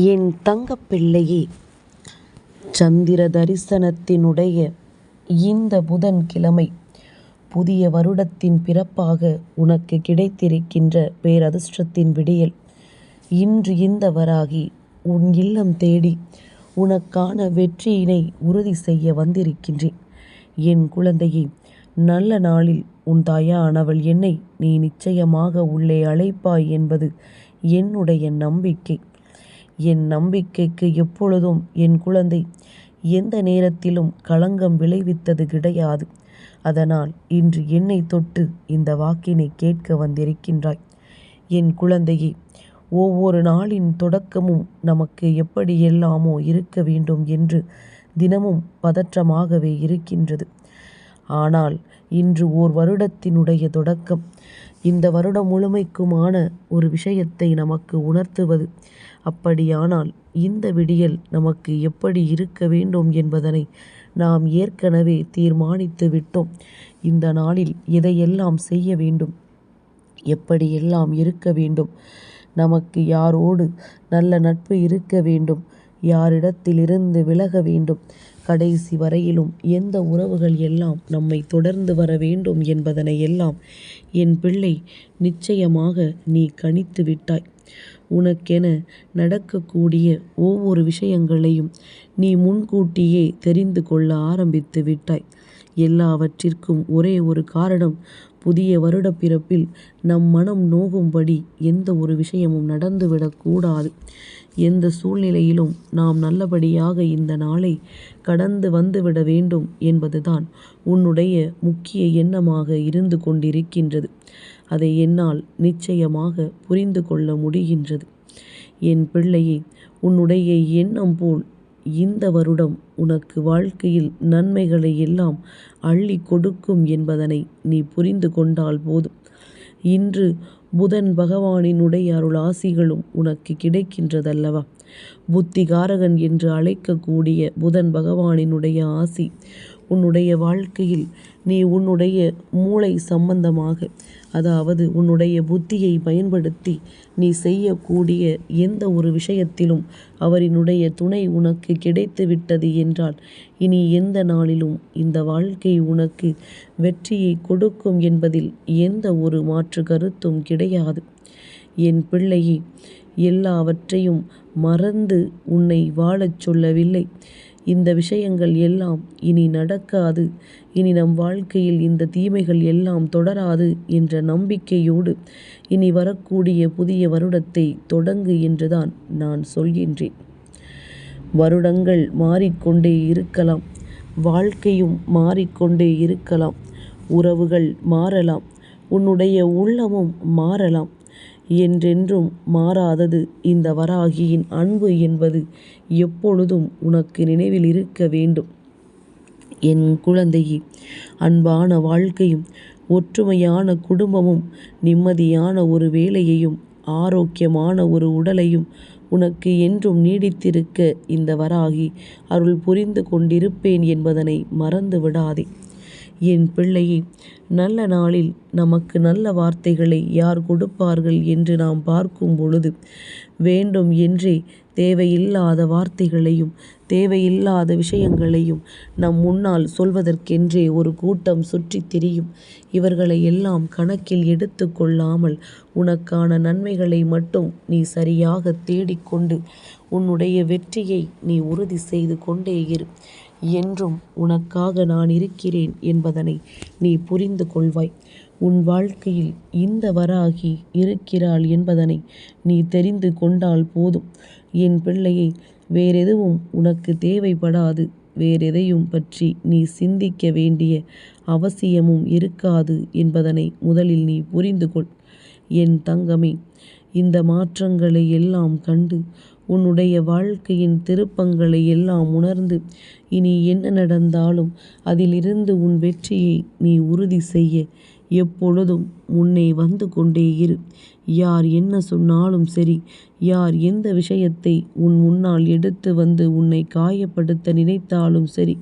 என் தங்கப்பிள்ளையே சந்திர தரிசனத்தினுடைய இந்த புதன் கிழமை புதிய வருடத்தின் பிறப்பாக உனக்கு கிடைத்திருக்கின்ற பேரதிர்ஷ்டத்தின் விடியல். இன்று இந்த வராகி உன் இல்லம் தேடி உனக்கான வெற்றியினை உறுதி செய்ய வந்திருக்கின்றேன். என் குழந்தையை நல்ல நாளில் உன் தாயானவள் என்னை நீ நிச்சயமாக உள்ளே அழைப்பாய் என்பது என்னுடைய நம்பிக்கை. என் நம்பிக்கைக்கு எப்பொழுதும் என் குழந்தை. எந்த நேரத்திலும் களங்கம் விளைவித்தது கிடையாது. அதனால் இன்று என்னை தொட்டு இந்த வாக்கினை கேட்க வந்திருக்கின்றாய். என் குழந்தையே ஒவ்வொரு நாளின் தொடக்கமும் நமக்கு எப்படியெல்லாமோ இருக்க வேண்டும் என்று தினமும் பதற்றமாகவே இருக்கின்றது. ஆனால் இன்று ஓர் வருடத்தினுடைய தொடக்கம். இந்த வருடம் முழுமைக்குமான ஒரு விஷயத்தை நமக்கு உணர்த்துவது. அப்படியானால் இந்த விடியல் நமக்கு எப்படி இருக்க வேண்டும் என்பதனை நாம் ஏற்கனவே தீர்மானித்து விட்டோம். இந்த நாளில் எதையெல்லாம் செய்ய வேண்டும். எப்படியெல்லாம் இருக்க வேண்டும்? நமக்கு யாரோடு நல்ல நட்பு இருக்க வேண்டும்? யாரிடத்திலிருந்து விலக வேண்டும்? கடைசி வரையிலும் எந்த உறவுகள் எல்லாம் நம்மை தொடர்ந்து வர வேண்டும் என்பதனை எல்லாம் என் பிள்ளை நிச்சயமாக நீ கணித்து விட்டாய். உனக்கென நடக்கக்கூடிய ஒவ்வொரு விஷயங்களையும் நீ முன்கூட்டியே தெரிந்து கொள்ள ஆரம்பித்து விட்டாய். எல்லாவற்றிற்கும் ஒரே ஒரு காரணம் புதிய வருட பிறப்பில் நம் மனம் நோகும்படி எந்த ஒரு விஷயமும் நடந்துவிடக்கூடாது. எந்த சூழ்நிலையிலும் நாம் நல்லபடியாக இந்த நாளை கடந்து வந்துவிட வேண்டும் என்பதுதான் உன்னுடைய முக்கிய எண்ணமாக இருந்து கொண்டிருக்கின்றது. அதை என்னால் நிச்சயமாக புரிந்து கொள்ள முடிகின்றது. என் பிள்ளையே உன்னுடைய எண்ணம் போல் இந்த வருடம் உனக்கு வாழ்க்கையில் நன்மைகளை எல்லாம் அள்ளி கொடுக்கும் என்பதனை நீ புரிந்து கொண்டால் போதும். இன்று புதன் பகவானினுடைய அருள் ஆசிகளும் உனக்கு கிடைக்கின்றதல்லவா? புத்திகாரகன் என்று அழைக்கக்கூடிய புதன் பகவானினுடைய ஆசி உன்னுடைய வாழ்க்கையில் நீ உன்னுடைய மூளை சம்பந்தமாக அதாவது உன்னுடைய புத்தியை பயன்படுத்தி நீ செய்யக்கூடிய எந்த ஒரு விஷயத்திலும் அவரினுடைய துணை உனக்கு கிடைத்து விட்டது என்றால் இனி எந்த நாளிலும் இந்த வாழ்க்கை உனக்கு வெற்றியை கொடுக்கும் என்பதில் எந்த ஒரு மாற்று கருத்தும் கிடையாது. என் பிள்ளையே எல்லாவற்றையும் மறந்து உன்னை வாழச் சொல்லவில்லை. இந்த விஷயங்கள் எல்லாம் இனி நடக்காது. இனி நம் வாழ்க்கையில் இந்த தீமைகள் எல்லாம் தொடராது என்ற நம்பிக்கையோடு இனி வரக்கூடிய புதிய வருடத்தை தொடங்கு என்றுதான் நான் சொல்கின்றேன். வருடங்கள் மாறிக்கொண்டே இருக்கலாம். வாழ்க்கையும் மாறிக்கொண்டே இருக்கலாம். உறவுகள் மாறலாம். உன்னுடைய உள்ளமும் மாறலாம். என்றென்றும் மாறாதது இந்த வராகியின் அன்பு என்பது எப்பொழுதும் உனக்கு நினைவில் இருக்க வேண்டும். என் குழந்தையே அன்பான வாழ்க்கையும் ஒற்றுமையான குடும்பமும் நிம்மதியான ஒரு வேலையையும் ஆரோக்கியமான ஒரு உடலையும் உனக்கு என்றும் நீடித்திருக்க இந்த வராகி அருள் புரிந்து கொண்டிருப்பேன் என்பதனை மறந்து விடாதே என் பிள்ளையே நல்ல நாளில் நமக்கு நல்ல வார்த்தைகளை யார் கொடுப்பார்கள் என்று நாம் பார்க்கும் பொழுது வேண்டும் என்றே தேவையில்லாத வார்த்தைகளையும் தேவையில்லாத விஷயங்களையும் நம் முன்னால் சொல்வதற்கென்றே ஒரு கூட்டம் சுற்றி திரியும். இவர்களை எல்லாம் கணக்கில் எடுத்து கொள்ளாமல் உனக்கான நன்மைகளை மட்டும் நீ சரியாக தேடிக்கொண்டு உன்னுடைய வெற்றியை நீ உறுதி செய்து கொண்டே இரு. என்றும் உனக்காக நான் இருக்கிறேன் என்பதனை நீ புரிந்து கொள்வாய். உன் வாழ்க்கையில் இந்த வராகி இருக்கிறாள் என்பதனை நீ தெரிந்து கொண்டால் போதும். என் பிள்ளையை வேறெதுவும் உனக்கு தேவைப்படாது. வேறெதையும் பற்றி நீ சிந்திக்க வேண்டிய அவசியமும் இருக்காது என்பதனை முதலில் நீ புரிந்து கொள். என் தங்கமே இந்த மாற்றங்களை எல்லாம் கண்டு உன்னுடைய வாழ்க்கையின் திருப்பங்களை எல்லாம் உணர்ந்து இனி என்ன நடந்தாலும் அதிலிருந்து உன் வெற்றியை நீ உறுதி செய்ய எப்பொழுதும் முன்னே வந்து கொண்டே இரு. யார் என்ன சொன்னாலும் சரி யார் எந்த விஷயத்தை உன் முன்னால் எடுத்து வந்து உன்னை காயப்படுத்த நினைத்தாலும் சரி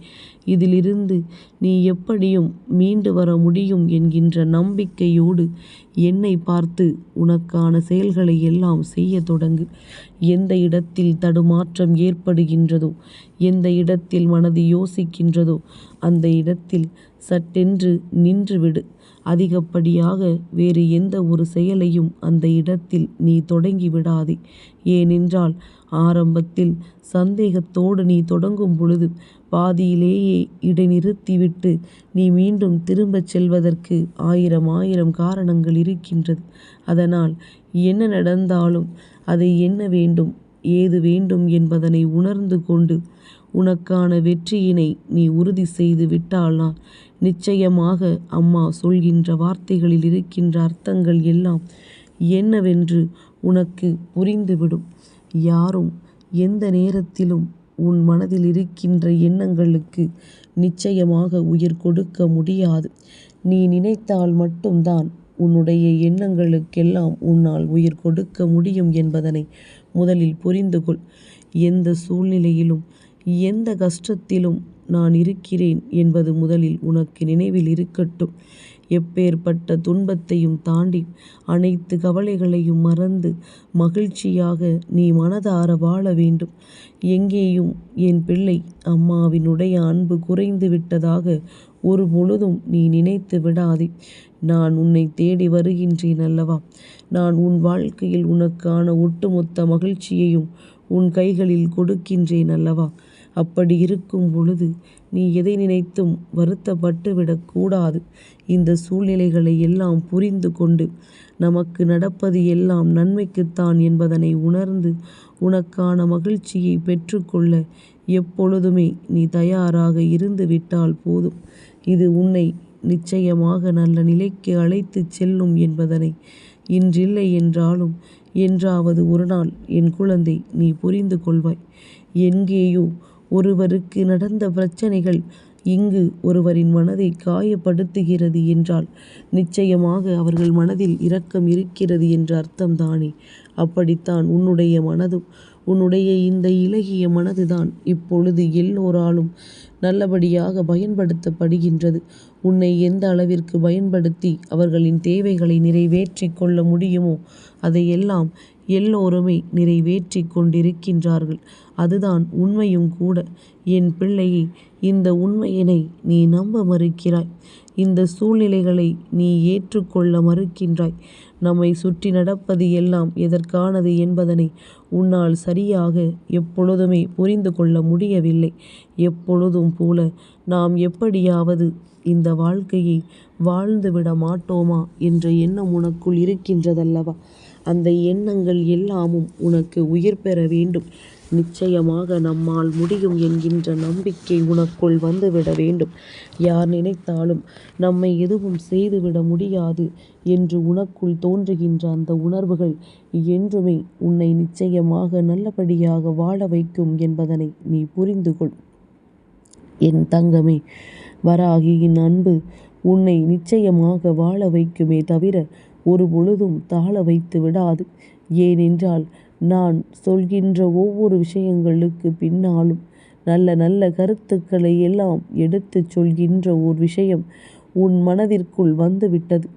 இதிலிருந்து நீ எப்படியும் மீண்டு வர முடியும் என்கின்ற நம்பிக்கையோடு என்னை பார்த்து உனக்கான செயல்களை எல்லாம் செய்யத் தொடங்கு. எந்த இடத்தில் தடுமாற்றம் ஏற்படுகின்றதோ எந்த இடத்தில் மனது யோசிக்கின்றதோ அந்த இடத்தில் சட்டென்று நின்றுவிடு அதிகப்படியாக வேறு எந்த ஒரு செயலையும் அந்த இடத்தில் நீ தொடங்கி விடாதே. ஏனென்றால் ஆரம்பத்தில் சந்தேகத்தோடு நீ தொடங்கும் பொழுது பாதியிலேயே இடைநிறுத்திவிட்டு நீ மீண்டும் திரும்பச் செல்வதற்கு ஆயிரம் ஆயிரம் காரணங்கள் இருக்கின்றது. அதனால் என்ன நடந்தாலும் அதை என்ன வேண்டும் ஏது வேண்டும் என்பதனை உணர்ந்து கொண்டு உனக்கான வெற்றியினை நீ உறுதி செய்து விட்டால்னா நிச்சயமாக அம்மா சொல்கின்ற வார்த்தைகளில் இருக்கின்ற அர்த்தங்கள் எல்லாம் என்னவென்று உனக்கு புரிந்துவிடும். யாரும் எந்த நேரத்திலும் உன் மனதில் இருக்கின்ற எண்ணங்களுக்கு நிச்சயமாக உயிர் கொடுக்க முடியாது. நீ நினைத்தால் மட்டும்தான் உன்னுடைய எண்ணங்களுக்கெல்லாம் உன்னால் உயிர் கொடுக்க முடியும் என்பதனை முதலில் புரிந்துகொள். எந்த சூழ்நிலையிலும் எந்த கஷ்டத்திலும் நான் இருக்கிறேன் என்பது முதலில் உனக்கு நினைவில் இருக்கட்டும். எப்பேற்பட்ட துன்பத்தையும் தாண்டி அனைத்து கவலைகளையும் மறந்து மகிழ்ச்சியாக நீ மனதார வாழ வேண்டும். எங்கேயும் என் பிள்ளை அம்மாவினுடைய அன்பு குறைந்து விட்டதாக ஒரு பொழுதும் நீ நினைத்து விடாதே. நான் உன்னை தேடி வருகின்றேன் அல்லவா? நான் உன் வாழ்க்கையில் உனக்கான ஒட்டுமொத்த மகிழ்ச்சியையும் உன் கைகளில் கொடுக்கின்றேன் அல்லவா? அப்படி இருக்கும் பொழுது நீ எதை நினைத்தும் வருத்தப்பட்டு விடக்கூடாது. இந்த சூழ்நிலைகளை எல்லாம் புரிந்து கொண்டு நமக்கு நடப்பது எல்லாம் நன்மைக்குத்தான் என்பதனை உணர்ந்து உனக்கான மகிழ்ச்சியை பெற்றுக்கொள்ள எப்பொழுதுமே நீ தயாராக இருந்து விட்டால் போதும். இது உன்னை நிச்சயமாக நல்ல நிலைக்கு அழைத்துச் செல்லும் என்பதனை இன்றில்லை என்றாலும் என்றாவது ஒரு நாள் என் குழந்தை நீ புரிந்து கொள்வாய். எங்கேயோ ஒருவருக்கு நடந்த பிரச்சனைகள் இங்கு ஒருவரின் மனதை காயப்படுத்துகிறது என்றால் நிச்சயமாக அவர்கள் மனதில் இரக்கம் இருக்கிறது என்ற அர்த்தம்தானே. அப்படித்தான் உன்னுடைய மனதும் உன்னுடைய இந்த இலகிய மனதுதான் இப்பொழுது எல்லோராலும் நல்லபடியாக பயன்படுத்தப்படுகின்றது. உன்னை எந்த அளவிற்கு பயன்படுத்தி அவர்களின் தேவைகளை நிறைவேற்றி கொள்ள முடியுமோ அதையெல்லாம் எல்லோருமே நிறைவேற்றி கொண்டிருக்கின்றார்கள். அதுதான் உண்மையும் கூட. என் பிள்ளையை இந்த உண்மையினை நீ நம்ப மறுக்கிறாய். இந்த சூழ்நிலைகளை நீ ஏற்றுக்கொள்ள மறுக்கின்றாய். நம்மை சுற்றி நடப்பது எல்லாம் எதற்கானது என்பதனை உன்னால் சரியாக எப்பொழுதுமே புரிந்து கொள்ள முடியவில்லை. எப்பொழுதும் போல நாம் எப்படியாவது இந்த வாழ்க்கையை வாழ்ந்துவிட மாட்டோமா என்ற எண்ணம் உனக்குள் இருக்கின்றதல்லவா? அந்த எண்ணங்கள் எல்லாமும் உனக்கு உயிர் பெற வேண்டும். நிச்சயமாக நம்மால் முடியும் என்கின்ற நம்பிக்கை உனக்குள் வந்துவிட வேண்டும். யார் நினைத்தாலும் நம்மை எதுவும் செய்துவிட முடியாது என்று உனக்குள் தோன்றுகின்ற அந்த உணர்வுகள் என்றுமே உன்னை நிச்சயமாக நல்லபடியாக வாழ வைக்கும் என்பதனை நீ புரிந்து கொள் என் தங்கமே வராகியின் அன்பு உன்னை நிச்சயமாக வாழ வைக்குமே தவிர ஒரு பொழுதும் தாழ வைத்து விடாது. ஏனென்றால் நான் சொல்கின்ற ஒவ்வொரு விஷயங்களுக்கு பின்னாலும் நல்ல நல்ல கருத்துக்களை எல்லாம் எடுத்துச் சொல்கின்ற ஓர் விஷயம் உன் மனதிற்குள் வந்துவிட்டது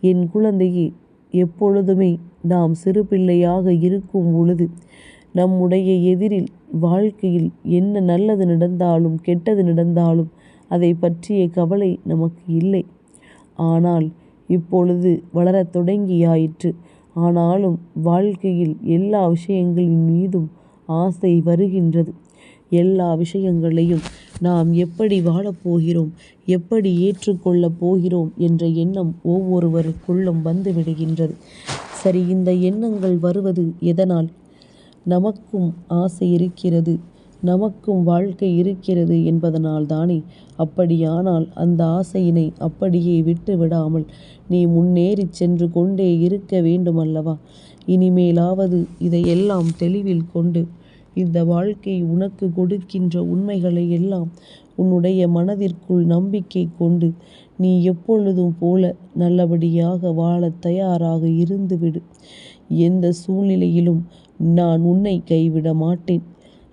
என் குழந்தையே எப்பொழுதுமே நாம் சிறுபிள்ளையாக இருக்கும் பொழுது நம்முடைய எதிரில் வாழ்க்கையில் என்ன நல்லது நடந்தாலும் கெட்டது நடந்தாலும் அதை பற்றிய கவலை நமக்கு இல்லை. ஆனால் இப்பொழுது வளரத் தொடங்கியாயிற்று. ஆனாலும் வாழ்க்கையில் எல்லா விஷயங்களின் மீதும் ஆசை வருகின்றது. எல்லா விஷயங்களையும் நாம் எப்படி வாழப்போகிறோம் எப்படி ஏற்றுக்கொள்ளப் போகிறோம் என்ற எண்ணம் ஒவ்வொருவருக்குள்ளும் வந்துவிடுகின்றது சரி இந்த எண்ணங்கள் வருவது எதனால்? நமக்கும் ஆசை இருக்கிறது. நமக்கும் வாழ்க்கை இருக்கிறது என்பதனால் தானே அப்படியானால் அந்த ஆசையினை அப்படியே விட்டு விடாமல் நீ முன்னேறிச் சென்று கொண்டே இருக்க வேண்டுமல்லவா? இனிமேலாவது இதையெல்லாம் தெளிவில் கொண்டு இந்த வாழ்க்கை உனக்கு கொடுக்கின்ற உண்மைகளை எல்லாம் உன்னுடைய மனதிற்குள் நம்பிக்கை கொண்டு நீ எப்பொழுதும் போல நல்லபடியாக வாழத் தயாராக இருந்துவிடு. எந்த சூழ்நிலையிலும் நான் உன்னை கைவிட மாட்டேன்.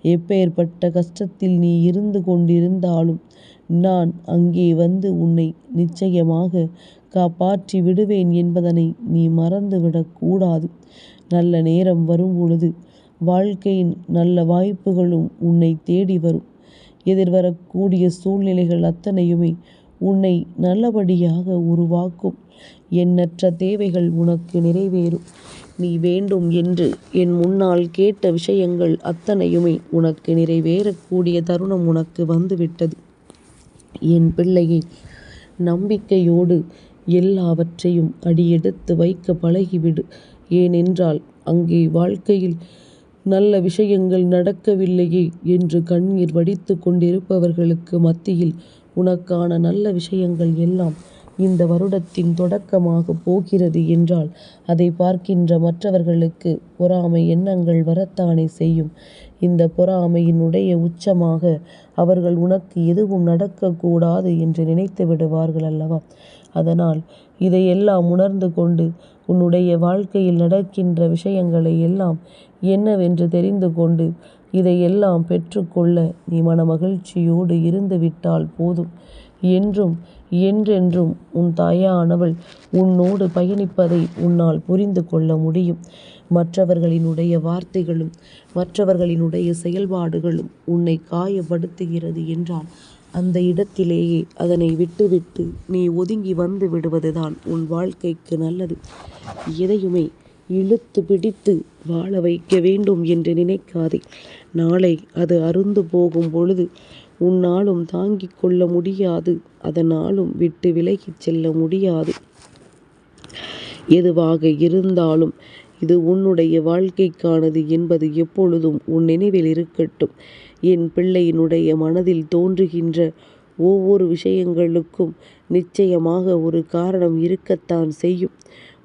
எப்பேற்பட்ட கஷ்டத்தில் நீ இருந்து கொண்டிருந்தாலும் நான் அங்கே வந்து உன்னை நிச்சயமாக காப்பாற்றி விடுவேன் என்பதனை நீ மறந்துவிடக்கூடாது. நல்ல நேரம் வரும்பொழுது வாழ்க்கையின் நல்ல வாய்ப்புகளும் உன்னை தேடி வரும். எதிர்வரக்கூடிய சூழ்நிலைகள் அத்தனையுமே உன்னை நல்லபடியாக உருவாக்கும். எண்ணற்ற தேவைகள் உனக்கு நிறைவேறும். நீ வேண்டும் என்று என் முன்னால் கேட்ட விஷயங்கள் அத்தனையுமே உனக்கு நிறைவேறக்கூடிய தருணம் உனக்கு வந்துவிட்டது. என் பிள்ளையே நம்பிக்கையோடு எல்லாவற்றையும் அடியெடுத்து வைக்க பழகிவிடு. ஏனென்றால் அங்கே வாழ்க்கையில் நல்ல விஷயங்கள் நடக்கவில்லையே என்று கண்ணீர் வடித்துக் கொண்டிருப்பவர்களுக்கு மத்தியில் உனக்கான நல்ல விஷயங்கள் எல்லாம் இந்த வருடத்தின் தொடக்கமாகப் போகிறது என்றால் அதை பார்க்கின்ற மற்றவர்களுக்கு பொறாமை எண்ணங்கள் வரத்தானே செய்யும். இந்த பொறாமையினுடைய உச்சமாக அவர்கள் உனக்கு எதுவும் நடக்கக்கூடாது என்று நினைத்து விடுவார்கள் அல்லவா? அதனால் இதையெல்லாம் உணர்ந்து கொண்டு உன்னுடைய வாழ்க்கையில் நடக்கின்ற விஷயங்களை எல்லாம் என்னவென்று தெரிந்து கொண்டு இதையெல்லாம் பெற்றுக்கொள்ள நீ மனமகிழ்ச்சியோடு இருந்துவிட்டால் போதும். என்றும் என்றென்றும் உன் தாயானவள் உன்னோடு பயணிப்பதை உன்னால் புரிந்து கொள்ள முடியும். மற்றவர்களினுடைய வார்த்தைகளும் மற்றவர்களினுடைய செயல்பாடுகளும் உன்னை காயப்படுத்துகிறது என்றால் அந்த இடத்திலேயே அதனை விட்டுவிட்டு நீ ஒதுங்கி வந்து விடுவதுதான் உன் வாழ்க்கைக்கு நல்லது. எதையுமே இழுத்து பிடித்து வாழ வைக்க வேண்டும் என்று நினைக்காதே. நாளை அது அறுந்து போகும் பொழுது உன்னாலும் தாங்கிக் கொள்ள முடியாது. அதனாலும் விட்டு விலகிச் செல்ல முடியாது. எதுவாக இருந்தாலும் இது உன்னுடைய வாழ்க்கைக்கானது என்பது எப்பொழுதும் உன் நினைவில் இருக்கட்டும். என் பிள்ளையினுடைய மனதில் தோன்றுகின்ற ஒவ்வொரு விஷயங்களுக்கும் நிச்சயமாக ஒரு காரணம் இருக்கத்தான் செய்யும்.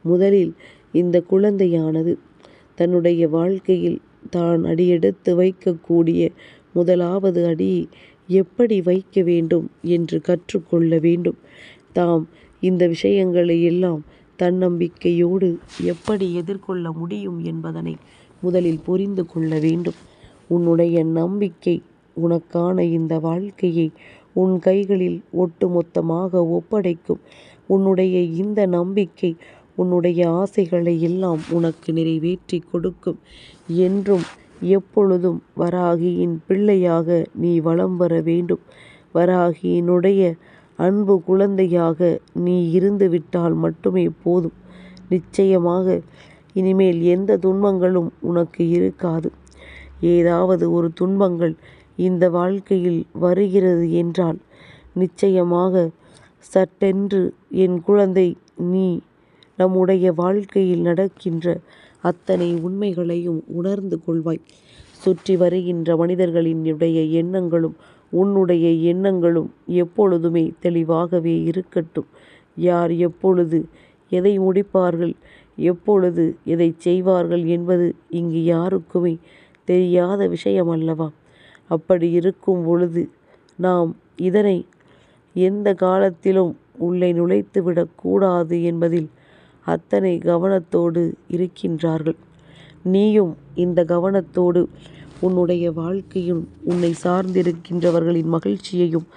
முதலில் இந்த குழந்தையானது தன்னுடைய வாழ்க்கையில் தான் அடியெடுத்து வைக்கக்கூடிய முதலாவது அடியை எப்படி வைக்க வேண்டும் என்று கற்றுக்கொள்ள வேண்டும். தாம் இந்த விஷயங்களை எல்லாம் தன்னம்பிக்கையோடு எப்படி எதிர்கொள்ள முடியும் என்பதனை முதலில் புரிந்து கொள்ள வேண்டும். உன்னுடைய நம்பிக்கை உனக்கான இந்த வாழ்க்கையை உன் கைகளில் ஒட்டுமொத்தமாக ஒப்படைக்கும். உன்னுடைய இந்த நம்பிக்கை உன்னுடைய ஆசைகளை எல்லாம் உனக்கு நிறைவேற்றிக் கொடுக்கும். என்றும் எப்பொழுதும் வராகியின் பிள்ளையாக நீ வலம் வர வேண்டும். வராகியினுடைய அன்பு குழந்தையாக நீ இருந்துவிட்டால் மட்டுமே போதும். நிச்சயமாக இனிமேல் எந்த துன்பங்களும் உனக்கு இருக்காது. ஏதாவது ஒரு துன்பங்கள் இந்த வாழ்க்கையில் வருகிறது என்றால் நிச்சயமாக சட்டென்று என் குழந்தை நீ நம்முடைய வாழ்க்கையில் நடக்கின்ற அத்தனை உண்மைகளையும் உணர்ந்து கொள்வாய். சுற்றி வருகின்ற மனிதர்களினுடைய எண்ணங்களும் உன்னுடைய எண்ணங்களும் எப்பொழுதுமே தெளிவாகவே இருக்கட்டும். யார் எப்பொழுது எதை முடிப்பார்கள் எப்பொழுது எதைச் செய்வார்கள் என்பது இங்கு யாருக்குமே தெரியாத விஷயமல்லவா? அப்படி இருக்கும் பொழுது நாம் இதனை எந்த காலத்திலும் உள்ளே நுழைத்து விடக்கூடாது என்பதில் அத்தனை கவனத்தோடு இருக்கின்றார்கள். நீயும் இந்த கவனத்தோடு உன்னுடைய வாழ்க்கையும் உன்னை சார்ந்திருக்கின்றவர்களின் மகிழ்ச்சியையும்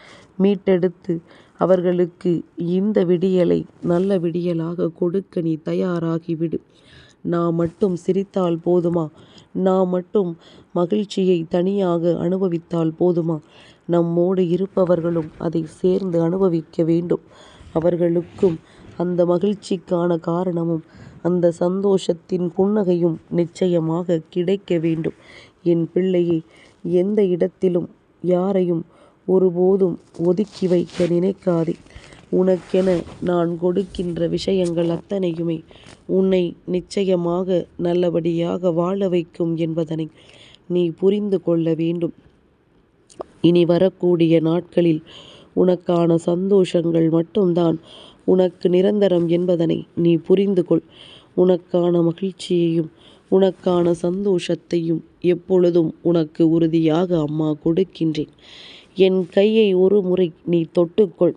மீட்டெடுத்து அவர்களுக்கு இந்த விடியலை நல்ல விடியலாக கொடுக்க நீ தயாராகிவிடு நான் மட்டும் சிரித்தால் போதுமா? நான் மட்டும் மகிழ்ச்சியை தனியாக அனுபவித்தால் போதுமா? நம்மோடு இருப்பவர்களும் அதை சேர்ந்து அனுபவிக்க வேண்டும். அவர்களுக்கும் அந்த மகிழ்ச்சிக்கான காரணமும் அந்த சந்தோஷத்தின் புன்னகையும் நிச்சயமாக கிடைக்க வேண்டும். என் பிள்ளையை எந்த இடத்திலும் யாரையும் ஒருபோதும் ஒதுக்கி வைக்க நினைக்காதே. உனக்கென நான் கொடுக்கின்ற விஷயங்கள் அத்தனையுமே உன்னை நிச்சயமாக நல்லபடியாக வாழ வைக்கும் என்பதனை நீ புரிந்து கொள்ள வேண்டும். இனி வரக்கூடிய நாட்களில் உனக்கான சந்தோஷங்கள் மட்டும்தான் உனக்கு நிரந்தரம் என்பதனை நீ புரிந்து கொள். உனக்கான மகிழ்ச்சியையும் உனக்கான சந்தோஷத்தையும் எப்பொழுதும் உனக்கு உறுதியாக அம்மா கொடுக்கின்றேன். என் கையை ஒரு முறை நீ தொட்டுக்கொள்.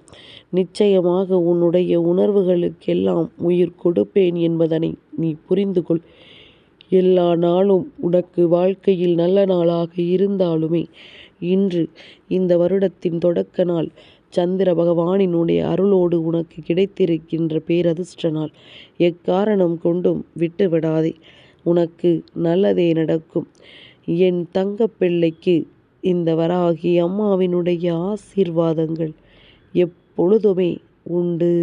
நிச்சயமாக உன்னுடைய உணர்வுகளுக்கெல்லாம் உயிர் கொடுப்பேன் என்பதனை நீ புரிந்து கொள். எல்லா நாளும் உனக்கு வாழ்க்கையில் நல்ல நாளாக இருந்தாலுமே இன்று இந்த வருடத்தின் தொடக்க நாள் சந்திர பகவானினுடைய அருளோடு உனக்கு கிடைத்திருக்கின்ற பேரதிர்ஷ்ட நாள் எக்காரணம் கொண்டும் விட்டு விடாதே உனக்கு நல்லதே நடக்கும். என் தங்கப்பிள்ளைக்கு இந்த வராகி அம்மாவினுடைய ஆசீர்வாதங்கள் எப்பொழுதுமே உண்டு.